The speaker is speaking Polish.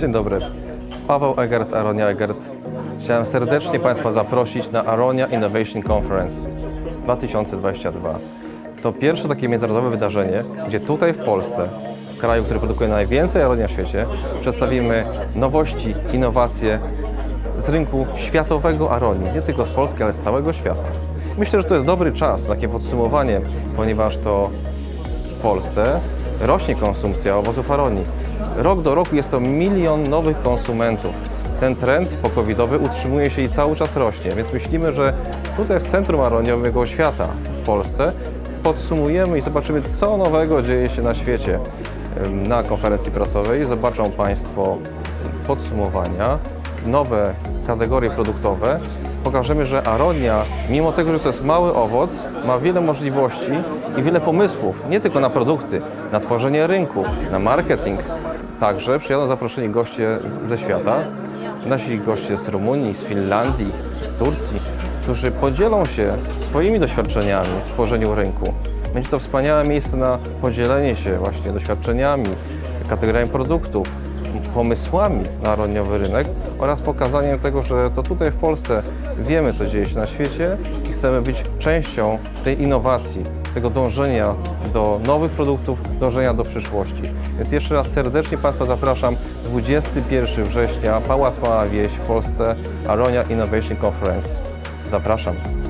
Dzień dobry. Paweł Egert, Aronia Egert. Chciałem serdecznie Państwa zaprosić na Aronia Innovation Conference 2022. To pierwsze takie międzynarodowe wydarzenie, gdzie tutaj w Polsce, w kraju, który produkuje najwięcej Aronia w świecie, przedstawimy nowości, innowacje z rynku światowego Aronii, nie tylko z Polski, ale z całego świata. Myślę, że to jest dobry czas na takie podsumowanie, ponieważ to w Polsce rośnie konsumpcja owoców aronii. Rok do roku jest to milion nowych konsumentów. Ten trend pokowidowy utrzymuje się i cały czas rośnie, więc myślimy, że tutaj w centrum aroniowego świata w Polsce podsumujemy i zobaczymy, co nowego dzieje się na świecie. Na konferencji prasowej zobaczą Państwo podsumowania, nowe kategorie produktowe. Pokażemy, że aronia, mimo tego, że to jest mały owoc, ma wiele możliwości i wiele pomysłów, nie tylko na produkty, na tworzenie rynku, na marketing. Także przyjadą zaproszeni goście ze świata, nasi goście z Rumunii, z Finlandii, z Turcji, którzy podzielą się swoimi doświadczeniami w tworzeniu rynku. Będzie to wspaniałe miejsce na podzielenie się właśnie doświadczeniami, kategoriami produktów, pomysłami na aroniowy rynek oraz pokazaniem tego, że to tutaj w Polsce wiemy, co dzieje się na świecie i chcemy być częścią tej innowacji, tego dążenia do nowych produktów, dążenia do przyszłości. Więc jeszcze raz serdecznie Państwa zapraszam 21 września, Pałac Mała Wieś w Polsce, Aronia Innovation Conference. Zapraszam.